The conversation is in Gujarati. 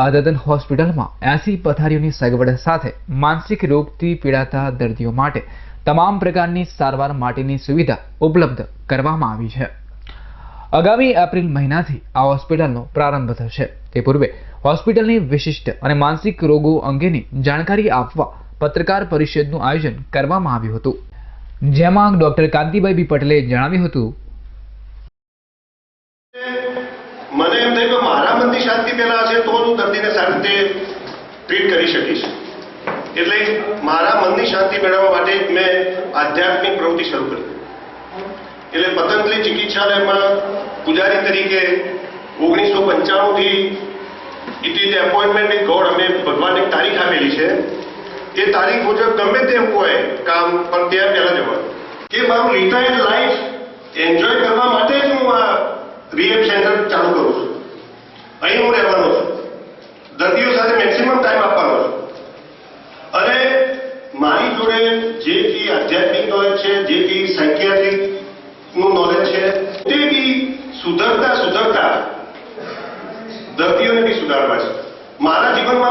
આદતન હોસ્પિટલમાં એસી પથારીઓની સગવડ સાથે માનસિક રોગથી પીડાતા દર્દીઓ માટે તમામ પ્રકારની સારવાર માટેની સુવિધા ઉપલબ્ધ કરવામાં આવી છે. આગામી એપ્રિલ મહિનાથી આ હોસ્પિટલનો પ્રારંભ થશે. તે પૂર્વે હોસ્પિટલની વિશિષ્ટ અને માનસિક રોગો અંગેની જાણકારી આપવા પત્રકાર પરિષદનું આયોજન કરવામાં આવ્યું હતું. જેમાં ડોક્ટર કાંતિભાઈ બી પટેલે જણાવ્યું હતું મને એમ થયું કે મારા મનની શાંતિ પહેલા હશે તો હું દર્દીને સારી રીતે ટ્રીટ કરી શકીશ. એટલે મારા મનની શાંતિ મેળવવા માટે મેં આધ્યાત્મિક પ્રવૃત્તિ શરૂ કરી. એટલે પતંજલિ ચિકિત્સાલયમાં પૂજારી તરીકે ઓગણીસો પંચાણુંથી it is appointment with God. અમે ભગવાનને તારીખ આપેલી છે. એ તારીખ મુજબ ગમે તેમ હોય કામ, પણ ત્યાં પહેલા જવાનું. કે મારું રિટાયર્ડ લાઈફ એન્જોય કરવા માટે જ હું આ રીએપ સેન્ટર ચાલુ કરું છું અહીં હું રહેવાનો છું દર્દીઓ સાથે મેક્સિમમ ટાઈમ આપવાનો છે. અને મારી જોડે જે બી આધ્યાત્મિક નોલેજ છે, જે બી સાયકિયાટ્રિકનું નોલેજ છે, તે બી સુધરતા સુધરતા દર્દીઓને બી સુધારવા છે. મારા જીવનમાં